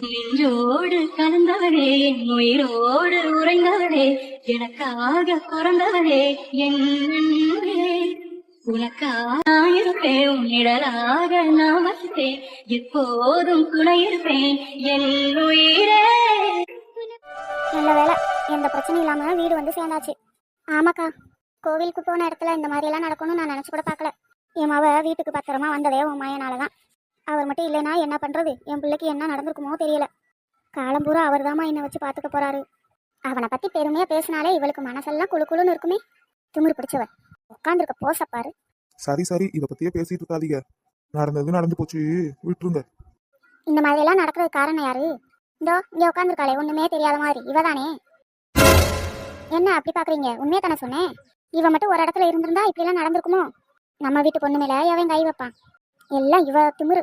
நெஞ்சோடு கலந்தவனே என் உயிரோடு உறைந்தவனே எனக்காக பிறந்தவனே என்னே அன்பே. உனக்காக இருப்பேன் உன் நான் வசிப்பேன் எப்போதும் துணை இருப்பேன் என் உயிரே. நல்ல வேலை எந்த பிரச்சனையும் இல்லாம வீடு வந்து சேர்ந்தாச்சு. ஆமாக்கா கோவிலுக்கு போன இடத்துல இந்த மாதிரி எல்லாம் நடக்கும்னு நான் நினைச்சு கூட பார்க்கல. என் மாவ வீட்டுக்கு பத்திரமா வந்ததே உன் மையனால தான் அவர் மட்டும் இல்லைன்னா என்ன பண்றது? என் பிள்ளைக்கு என்ன நடந்திருக்குமோ தெரியல. காலம் பூரா அவர் என்னை வச்சு பார்த்துக்க போறாரு. அவனை பத்தி பெருமையா பேசினாலே இவளுக்கு மனசெல்லாம் குளு குளுன்னு இருக்குமே. திமிரு பிடிச்சவ உட்காந்துருக்க போச பாரு. சரி சரி இத பத்தியே பேசிட்டு இருக்காதீங்க. நடந்தது நடந்து போச்சு. விட்டுருங்க. இந்த மாதிரி எல்லாம் நடக்கிறது காரணம் யாரு? இந்தோ இங்க உட்காந்துருக்காளே ஒண்ணுமே தெரியாத மாதிரி. இவதானே? என்ன அப்படி பாக்குறீங்க? உண்மையை தானே சொன்னேன்? இவ மட்டும் ஒரு இடத்துல இருந்திருந்தா இப்படி எல்லாம் நடந்திருக்குமோ? நம்ம வீட்டு பொண்ணு மேல எவன் கை வைப்பான்? எல்லாம் இவ திமிரு.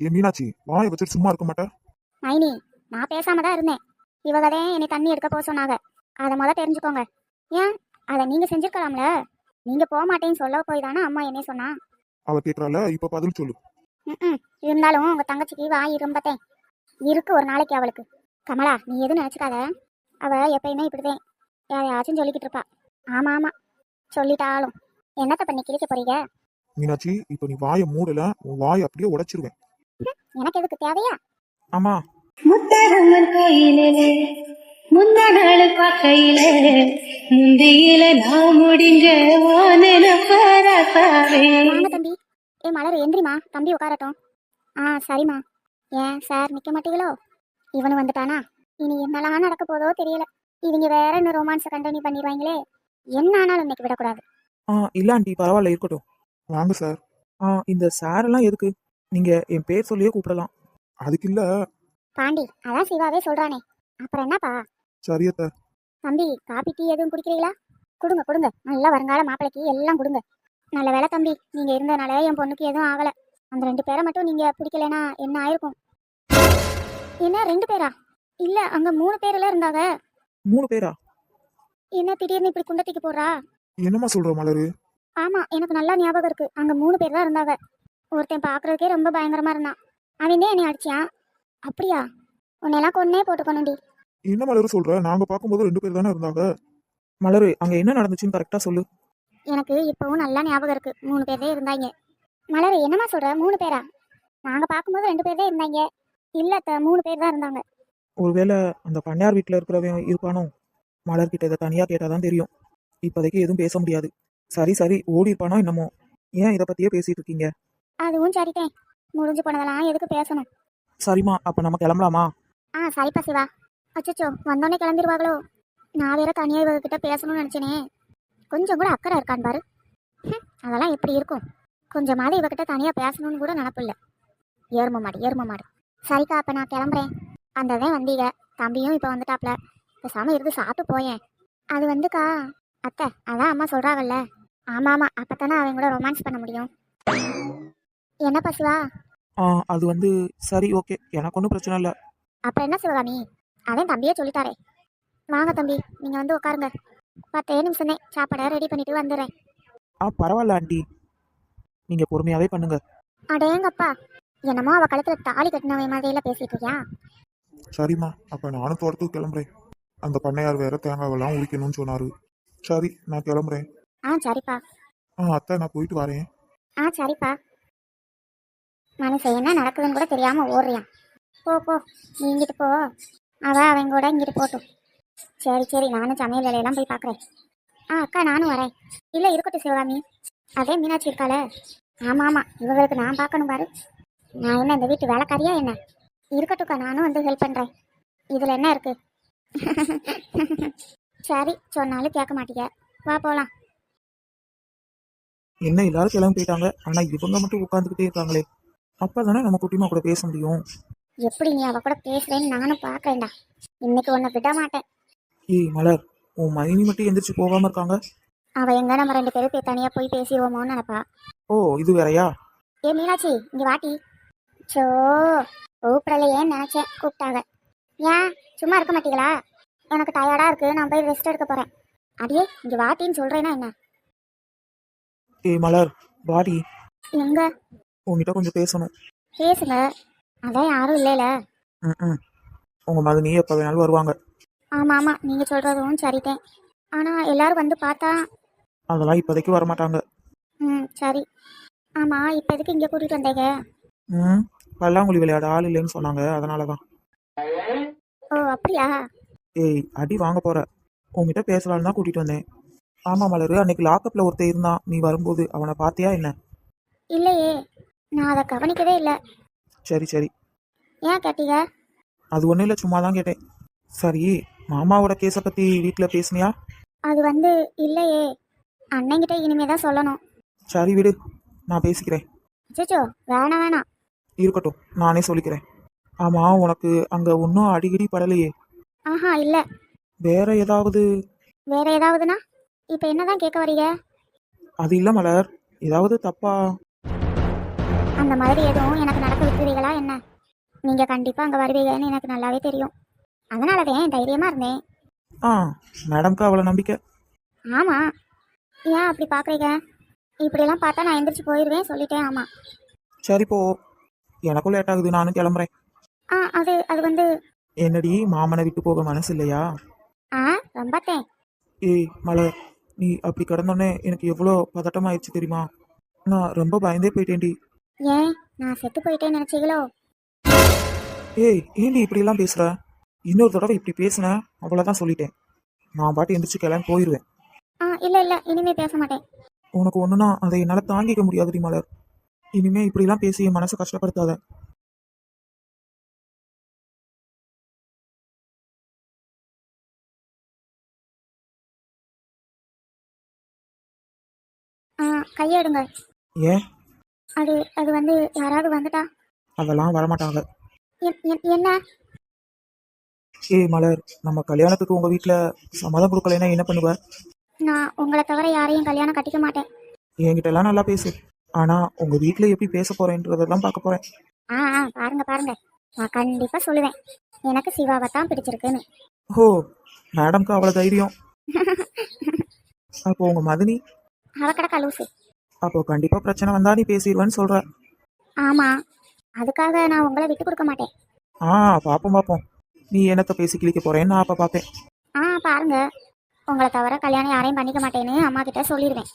ஏ மீனாட்சி வாயை வச்சுட்டு சும்மா இருக்க மாட்டேன் மைனி நான் பேசாம தான் இருந்தேன். இவகதே என்னை தண்ணி எடுக்க போக சொன்னாங்க. அதை முத தெரிஞ்சுக்கோங்க. ஏன்? அதை நீங்க செஞ்சிருக்கலாம்ல. நீங்க போக மாட்டேன்னு சொல்ல போய் தானே அம்மா என்ன சொன்னா. அவ கேக்குறால இப்ப பதில் சொல்லு. இருந்தாலும் உங்க தங்கச்சிக்கு வாய் இரும்பத்தேன். இருக்கு ஒரு நாளைக்கு அவளுக்கு. கமலா நீ எதுவும் நினைச்சுக்காத. அவ எப்பயுமே இப்படிதான். யாரையாச்சும் சொல்லிக்கிட்டு இருப்பா. ஆமா ஆமா. சொல்லிட்டாலும். என்னத்த பண்ணி கிழிக்க போறீங்க? மீனாட்சி இப்ப நீ வாயை மூடல உன் வாயை அப்படியே உடைச்சிருவேன். எனக்கு எதுக்கு தேவையா? ஆமா. முத்தரம்மன் கையிலே முந்த நாள் முந்தியில நான் முடிஞ்ச தம்பி. ஏ மலர் எந்திரிமா தம்பி உட்காரட்டும். ஆ சரிம்மா. ஏன் சார் நிக்க மாட்டீங்களோ? இவனு வந்துட்டானா? இனி என்னெல்லாம் நடக்க போதோ தெரியல. இவங்க வேற இன்னும் ரொமான்ஸை கண்டினியூ பண்ணிடுவாங்களே. என்ன ஆனாலும் இன்னைக்கு விடக்கூடாது. ஆ இல்ல ஆண்டி பரவாயில்ல இருக்கட்டும். வாங்க சார். ஆ இந்த சார் எல்லாம் எதுக்கு? நீங்க என் பேர் சொல்லியே கூப்பிடலாம். அதுக்கு இல்ல. பாண்டி அதான் சிவாவே சொல்றானே. அப்புறம் என்னப்பா? சரியத்த தம்பி காபி டீ எதுவும் குடிக்கிறீங்களா? கொடுங்க கொடுங்க. நல்லா வருங்கால மாப்பிளைக்கு எல்லாம் கொடுங்க. நல்ல வேலை தம்பி நீங்க இருந்ததுனால என் பொண்ணுக்கு எதுவும் ஆகல. அந்த ரெண்டு பேரை மட்டும் நீங்க பிடிக்கலைன்னா என்ன ஆயிருக்கும்? என்ன ரெண்டு பேரா? இல்ல அங்க மூணு பேர்ல இருந்தாங்க. மூணு பேரா? என்ன திடீர்னு இப்படி குண்டத்திக்கு போடுறா? என்னம்மா சொல்ற மலரு? ஆமா எனக்கு நல்லா ஞாபகம் இருக்கு. அங்க மூணு பேர் தான் இருந்தாங்க. ஒருத்தன் பாக்குறதுக்கே ரொம்ப பயங்கரமா இருந்தான். அவன் தான் என்னை அடிச்சான் அப்படியா? உன்னையெல்லாம் கொன்னே போட்டுக்கணும்டி என்ன மலரு சொல்ற? நாங்க பார்க்கும்போது ரெண்டு பேர் தானே இருந்தாங்க. மலரு அங்க என்ன நடந்துச்சுன்னு கரெக்டா சொல்லு. எனக்கு இப்பவும் நல்லா ஞாபகம் இருக்கு. மூணு பேர் தான் இருந்தாங்க. மலர் என்னம்மா சொல்ற? மூணு பேரா? நாங்க பார்க்கும்போது ரெண்டு பேர் தான் இருந்தாங்க. இல்ல மூணு பேர் தான் இருந்தாங்க. ஒருவேளை அந்த பண்ணையார் வீட்டுல இருக்கிறவன் இருப்பானோ? மலர்கிட்ட இதை தனியா கேட்டாதான் தெரியும். இப்போதைக்கு எதுவும் பேச முடியாது. சரி சரி ஓடி இருப்பானோ என்னமோ? ஏன் இதை பத்தியே பேசிட்டு இருக்கீங்க? அதுவும் சரிட்டேன் முடிஞ்சு போனதெல்லாம் எதுக்கு பேசணும்? சரிம்மா அப்ப நம்ம கிளம்பலாமா? ஆ சரிப்பா சிவா. அச்சச்சோ வந்தோடனே கிளம்பிடுவாங்களோ? நான் வேற தனியாக இவகிட்ட பேசணும்னு நினச்சேனே. கொஞ்சம் கூட அக்கறை இருக்கான் பாரு. ஹம், அதெல்லாம் எப்படி இருக்கும்? கொஞ்சமாவது இவகிட்ட தனியாக பேசணும்னு கூட நினப்பில்ல ஏறும மாடு ஏறும மாடு. சரிக்கா அப்போ நான் கிளம்புறேன். அந்த தான் வந்தீங்க. தம்பியும் இப்போ வந்துட்டாப்ல. பேசாமல் இருந்து சாப்பிட்டு போயேன். அது வந்துக்கா. அத்தை அதான் அம்மா சொல்கிறாங்கல்ல ஆமாம் ஆமாம் அப்போ தானே அவங்க கூட ரொமான்ஸ் பண்ண முடியும். என்னப்பா சிவா? ஆ அது வந்து சரி ஓகே. எனக்கு ஒன்றும் பிரச்சனை இல்லை. அப்புறம் என்ன சிவகாமி அதான் தம்பியே சொல்லிட்டாரே. வாங்க தம்பி நீங்க வந்து உட்காருங்க. பத்தே நிமிஷம் சாப்பாடை ரெடி பண்ணிட்டு வந்துடுறேன். ஆ பரவாயில்ல ஆண்டி. நீங்க பொறுமையாவே பண்ணுங்க. அடேங்கப்பா என்னமோ அவ கழுத்துல தாலி கட்டினவன் மாதிரில பேசிட்டு இருக்கியா? சரிம்மா அப்ப நானும் தோட்டத்துக்கு கிளம்புறேன். அந்த பண்ணையார் வேற தேங்காவெல்லாம் உரிக்கணும்னு சொன்னாரு. சரி நான் கிளம்புறேன். ஆ சரிப்பா. ஆ அத்தை நான் போயிட்டு வரேன். ஆ சரிப்பா. மனுஷன் என்ன நடக்குதுன்னு கூட தெரியாம ஓடுறியான் போ போ. நீ இங்கிட்டு போ. அவ அவன் கூட இங்கிட்டு போட்டும் சரி சரி. நானும் சமையல் வேலையெல்லாம் போய் பார்க்குறேன் ஆ அக்கா நானும் வரேன். இல்லை இருக்கட்டும் சிவகாமி அதே மீனாட்சி இருக்காள. ஆமாம் ஆமாம் இவங்களுக்கு நான் பார்க்கணும் பாரு. நான் என்ன இந்த வீட்டு வேலைக்காரியா என்ன? இருக்கட்டும்க்கா நானும் வந்து ஹெல்ப் பண்ணுறேன் இதில் என்ன இருக்கு? சரி சொன்னாலும் கேட்க மாட்டீங்க வா போகலாம் என்ன எல்லாரும் கிளம்பி போயிட்டாங்க. ஆனா இவங்க மட்டும் உட்காந்துக்கிட்டே இருக்காங்களே. அப்பதானே நம்ம குட்டிமா கூட பேச முடியும். எப்படி நீ அவ கூட பேசுறேன்னு நானும் பார்க்கறேன்டா. இன்னைக்கு உன்னை விட மாட்டேன். ஏய் மலர் உன் மைனி மட்டும் எந்திரிச்சு போகாம இருக்காங்க? அவ எங்க நம்ம ரெண்டு பேரும் போய் தனியா போய் பேசிடுவோமோன்னு நினைப்பா. ஓ இது வேறயா? ஏ மீனாட்சி இங்க வாட்டி சோ கூப்பிடலையேன்னு நினைச்சேன். கூப்பிட்டாங்க. ஏன்? சும்மா இருக்க மாட்டீங்களா? எனக்கு டயர்டா இருக்கு. நான் போய் ரெஸ்ட் எடுக்க போறேன். அடியே இங்க வாட்டின்னு சொல்றேன்னா என்ன? ஏய் மலர் வாடி. எங்க? உன்கிட்ட கொஞ்சம் பேசணும். பேசுங்க. அதான் யாரும் இல்லைல. ம் உங்க மதனி எப்போ வேணாலும் வருவாங்க. ஆமாம் ஆமாம் நீங்கள் சொல்கிறதும் சரிதான். ஆனால் எல்லாரும் வந்து பார்த்தா அதெல்லாம் இப்போதைக்கு வரமாட்டாங்க. ம் சரி. ஆமாம் இப்போ எதுக்கு இங்கே கூட்டிகிட்டு வந்தீங்க? ம் பல்லாங்குழி விளையாட ஆள் இல்லைன்னு சொன்னாங்க. அதனால தான் ஓ அப்படியா? ஏய் அடி வாங்க போற. உன்கிட்ட பேசலான்னு தான் கூட்டிட்டு வந்தேன். ஆமா மலரு அன்னைக்கு லாக்கப்ல ஒருத்தன் இருந்தான். நீ வரும்போது அவனை பார்த்தியா என்ன? இல்லையே நான் அதை கவனிக்கவே இல்லை. சரி சரி. ஏன் கேட்டீங்க? அது ஒன்றும் இல்லை சும்மா தான் கேட்டேன். சரி மாமாவோட கேஸை பற்றி வீட்டில் பேசுனியா? அது வந்து இல்லையே அண்ணங்கிட்ட இனிமே தான் சொல்லணும். சரி விடு. நான் பேசிக்கிறேன். அச்சோ வேணாம் வேணாம். இருக்கட்டும் நானே சொல்லிக்கிறேன். ஆமாம் உனக்கு அங்கே ஒன்றும் அடிக்கடி படலையே. ஆஹா இல்லை. வேற ஏதாவது? வேற ஏதாவதுனா? இப்போ என்னதான் கேட்க வரீங்க? அது இல்லை மலர். ஏதாவது தப்பா? அந்த மாதிரி எதுவும் எனக்கு நடக்க விட்டுறீங்களா என்ன? நீங்கள் கண்டிப்பாக அங்கே வருவீங்கன்னு எனக்கு நல்லாவே தெரியும். அதனால தான் தைரியமாக இருந்தேன்? ஆ மேடம்க்கு அவ்வளோ நம்பிக்கை. ஆமாம் ஏன் அப்படி பார்க்குறீங்க இப்படியெல்லாம் பார்த்தா நான் எந்திரிச்சு போயிடுவேன் சொல்லிட்டேன் ஆமாம் சரி போ. எனக்கும் லேட் ஆகுது நானும் கிளம்புறேன். ஆ அது அது வந்து? என்னடி மாமனை விட்டு போக மனசு இல்லையா? ஆ ரொம்பத்தேன் ஏய் மலர். நீ அப்படி கிடந்தோடனே எனக்கு எவ்வளோ பதட்டமாயிடுச்சு தெரியுமா? நான் ரொம்ப பயந்தே போயிட்டேன்டி. ஏன்? நான் செத்து போயிட்டேன்னு நினச்சிங்களோ? ஏய் ஏண்டி இப்படிலாம் பேசுற? இன்னொரு தடவை இப்படி பேசுனேன் அவ்வளோதான் சொல்லிட்டேன். நான் பாட்டு எந்திரிச்சு கிளம்பி போயிடுவேன் ஆ இல்லை இல்லை இனிமே பேச மாட்டேன். உனக்கு ஒன்றுனா அதை என்னால் தாங்கிக்க முடியாதுடி மலர். இனிமே இப்படிலாம் பேசி என் மனசை கஷ்டப்படுத்தாத. கையெடுங்க. ஏன்? அது அது வந்து யாராவது வந்துட்டா? அதெல்லாம் வரமாட்டாங்க. என்- என்- என்ன? ஏய் மலர் நம்ம கல்யாணத்துக்கு உங்கள் வீட்டில் சம்மதம் கொடுக்கலைன்னா என்ன பண்ணுவ? நான் உங்களை தவிர யாரையும் கல்யாணம் கட்டிக்க மாட்டேன். என்கிட்ட எல்லாம் நல்லா பேசு. ஆனால் உங்கள் வீட்டில் எப்படி பேச போகிறேன்றதெல்லாம் பார்க்க போகிறேன் ஆ ஆ பாருங்க பாருங்க. நான் கண்டிப்பாக சொல்லுவேன். எனக்கு சிவாவை தான் பிடிச்சிருக்குன்னு. ஓ மேடம்க்கு அவ்வளோ தைரியம். அப்போ உங்கள் மதனி? அவக்கடக்கா லூசு. அப்போ கண்டிப்பாக பிரச்சனை வந்தா நீ பேசிடுவேன்னு சொல்கிற ஆமாம் அதுக்காக நான் உங்களை விட்டு கொடுக்க மாட்டேன். ஆ பார்ப்போம் பார்ப்போம் நீ என்னத்தை பேசி கிழிக்க போகிறேன்னு நான் அப்போ பார்ப்பேன் ஆ பாருங்க. உங்களை தவிர கல்யாணம் யாரையும் பண்ணிக்க மாட்டேன்னு அம்மா கிட்ட சொல்லிடுவேன்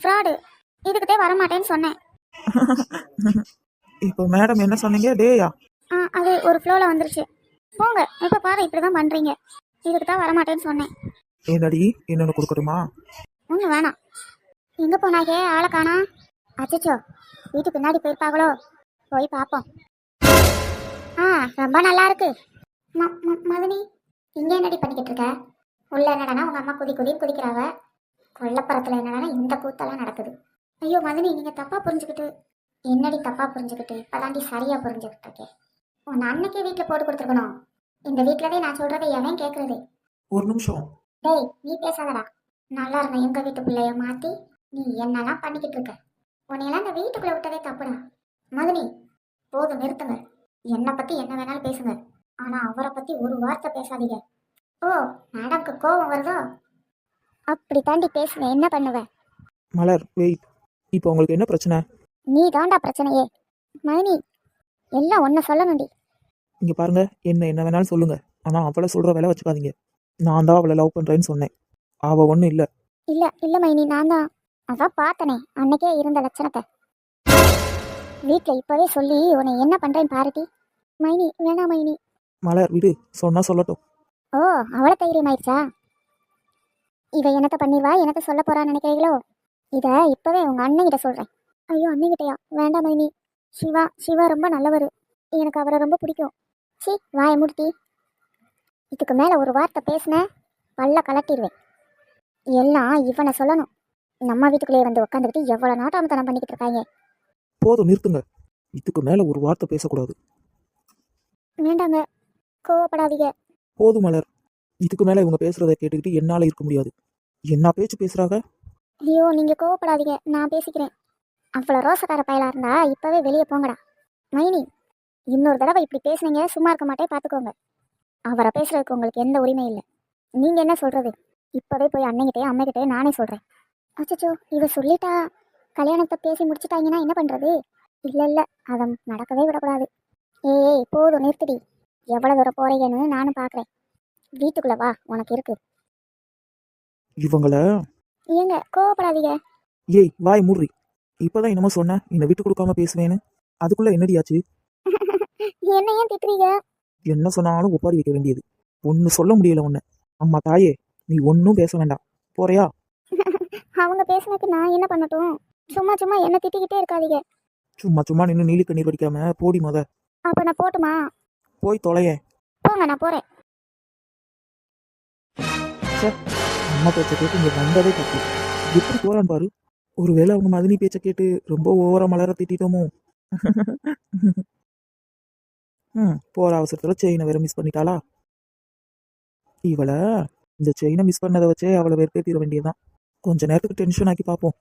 ஃப்ராடு. இதுக்கிட்டே வரமாட்டேன்னு சொன்னேன். இப்போ மேடம் என்ன சொன்னீங்க? டேயா. ஆ அது ஒரு ஃப்ளோவில் வந்துருச்சு. போங்க இப்போ பாரு இப்படி தான் பண்ணுறீங்க இதுக்கு தான் வரமாட்டேன்னு சொன்னேன். என்னடி? என்னென்னு கொடுக்கட்டுமா? ஒன்றும் வேணாம். எங்கே போனாக்கே ஆளை காணா? அச்சச்சோ வீட்டு பின்னாடி போயிருப்பாங்களோ? போய் பார்ப்போம். ஆ ரொம்ப நல்லா இருக்கு. ம ம- மதனி இங்கே என்னடி பண்ணிக்கிட்டு இருக்க? உள்ள என்னடனா உங்கள் அம்மா குதி குதின்னு குதிக்கிறாங்க. கொல்லப்புறத்தில் என்னடனா இந்த கூத்தெல்லாம் நடக்குது. ஐயோ மதனி நீங்கள் தப்பாக புரிஞ்சுக்கிட்டு என்னடி தப்பாக புரிஞ்சுக்கிட்டு இப்போதாண்டி சரியாக புரிஞ்சுக்கிட்டு இருக்கேன் உன் அன்னைக்கே வீட்டில் போட்டு கொடுத்துருக்கணும். இந்த வீட்டிலதே நான் சொல்கிறத எவன் கேட்குறது ஒரு நிமிஷம். டேய் நீ பேசாதடா. நல்லா இருந்த எங்க வீட்டு பிள்ளைய மாத்தி நீ என்னெல்லாம் பண்ணிக்கிட்டு இருக்க? உன்னையெல்லாம் இந்த வீட்டுக்குள்ள விட்டதே தப்புடா. மதுனி போதும் நிறுத்துங்க. என்னை பத்தி என்ன வேணாலும் பேசுங்க. ஆனா அவரை பத்தி ஒரு வார்த்தை பேசாதீங்க. ஓ மேடம்க்கு கோபம் வருதோ? அப்படி தாண்டி பேசுங்க என்ன பண்ணுவ? மலர் வெயிட் இப்போ உங்களுக்கு என்ன பிரச்சனை? நீ தாண்டா பிரச்சனையே. மதுனி எல்லாம் ஒன்ன சொல்லணும்டி. இங்கே பாருங்க என்ன என்ன வேணாலும் சொல்லுங்க. ஆனால் அவளை சொல்கிற வேலை வச்சுக்காதீங்க. நான் தான் அவளை லவ் பண்ணுறேன்னு சொன்னேன். அவள் ஒன்றும் இல்லை. இல்ல இல்ல மைனி நான் தான். அதான் பார்த்தனே அன்னைக்கே இருந்த லட்சணத்தை. வீட்டில் இப்போவே சொல்லி உன்னை என்ன பண்றேன்னு பாருட்டி மைனி வேணாம் மைனி. மலர் விடு. சொன்னால் சொல்லட்டும். ஓ அவ்வளோ தைரியம் ஆயிடுச்சா இவ என்னத்த பண்ணிவா என்னத்த சொல்ல போறான்னு நினைக்கிறீங்களோ? இத இப்பவே உங்க அண்ணன் கிட்ட சொல்றேன். ஐயோ அண்ணன் கிட்டயா வேண்டாம் மைனி சிவா சிவா ரொம்ப நல்லவர். எனக்கு அவரை ரொம்ப பிடிக்கும். சி வாய முடிட்டி இதுக்கு மேல ஒரு வார்த்தை பேசின பல்ல கலட்டிடுவேன் எல்லாம் இவனை சொல்லணும். நம்ம வீட்டுக்குள்ளேயே வந்து உட்காந்துக்கிட்டு எவ்வளோ நாட்டாமத்தனம் பண்ணிக்கிட்டு இருக்காங்க. போதும் நிறுத்துங்க. இதுக்கு மேலே ஒரு வார்த்தை பேசக்கூடாது. வேண்டாங்க. கோவப்படாதீங்க. போதும் மலர். இதுக்கு மேலே இவங்க பேசுகிறத கேட்டுக்கிட்டு என்னால் இருக்க முடியாது. என்ன பேச்சு பேசுகிறாங்க ஐயோ நீங்க கோவப்படாதீங்க. நான் பேசிக்கிறேன். அவ்வளோ ரோசக்கார பயலா இருந்தா இப்பவே வெளியே போங்கடா. மைனி இன்னொரு தடவை இப்படி பேசுனீங்க சும்மா இருக்க மாட்டே பார்த்துக்கோங்க அவரை பேசுறதுக்கு உங்களுக்கு எந்த உரிமையும் இல்லை. நீங்க என்ன சொல்றது? இப்பவே போய் அண்ணங்கிட்டே அம்மைக்கிட்டே நானே சொல்றேன். அச்சச்சோ இவ சொல்லிட்டா கல்யாணத்தை பேசி முடிச்சிட்டாங்கன்னா என்ன பண்றது? இல்ல இல்ல அதை நடக்கவே விடக்கூடாது. ஏய் போதும் நிறுத்திடி. எவ்வளவு தூரம் போறீங்கன்னு நானும் பார்க்கறேன் வீட்டுக்குள்ள வா உனக்கு இருக்கு. இவங்கள? ஏங்க கோவப்படாதீங்க. ஏய் வாய் மூடுறி. இப்பதான் என்னமோ சொன்ன என்னை விட்டு கொடுக்காம பேசுவேன்னு. அதுக்குள்ள என்னடியாச்சு? என்ன ஏன் திட்டுறீங்க? என்ன சொன்னாலும் ஒப்பாரி வைக்க வேண்டியது. ஒன்னு சொல்ல முடியல உன்னை. அம்மா தாயே நீ ஒன்றும் பேச வேண்டாம். போறியா? அவங்க பேசுனதுக்கு நான் என்ன பண்ணட்டும்? சும்மா சும்மா என்ன திட்டிக்கிட்டே இருக்காதீங்க. சும்மா சும்மா நின்று நீலி கண்ணீர் வடிக்காம போடி முத. அப்ப நான் போட்டுமா? போய் தொலையேன். போங்க நான் போறேன். அம்மா பேச்ச கேட்டு இங்க வந்ததே தப்பு. எப்படி போறான்னு பாரு? ஒருவேளை அவங்க மதினி பேச்ச கேட்டு ரொம்ப ஓவரா மலர திட்டிட்டோமோ? ம் போற அவசரத்துல செயினை வேற மிஸ் பண்ணிட்டாளா? இவளை இந்த செயினை மிஸ் பண்ணதை வச்சே அவளை வெறுப்பேத்திட வேண்டியதுதான். கொஞ்ச நேரத்துக்கு டென்ஷன் ஆக்கி பார்ப்போம்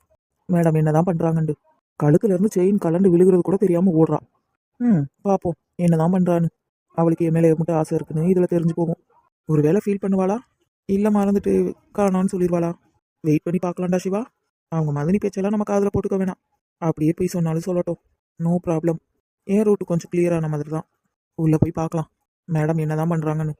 மேடம் என்னதான் பண்றாங்கண்டு. கழுத்துல இருந்து செயின் கலண்டு விழுகிறது கூட தெரியாம ஓடுறா. ம் பார்ப்போம் என்னதான் பண்றான்னு. அவளுக்கு என் மேலே மட்டும் ஆசை இருக்குன்னு இதுல தெரிஞ்சு போகும். ஒருவேளை ஃபீல் பண்ணுவாளா? இல்லை மறந்துட்டு காணான்னு சொல்லிடுவாளா வெயிட் பண்ணி பார்க்கலாம்டா சிவா. அவங்க மதனி பேச்செல்லாம் நம்ம காதில் போட்டுக்க வேணாம். அப்படியே போய் சொன்னாலும் சொல்லட்டும். நோ ப்ராப்ளம் ஏன் ரூட்டு கொஞ்சம் கிளியரான மாதிரி தான் உள்ளே போய் பார்க்கலாம். மேடம் என்ன தான் பண்ணுறாங்கன்னு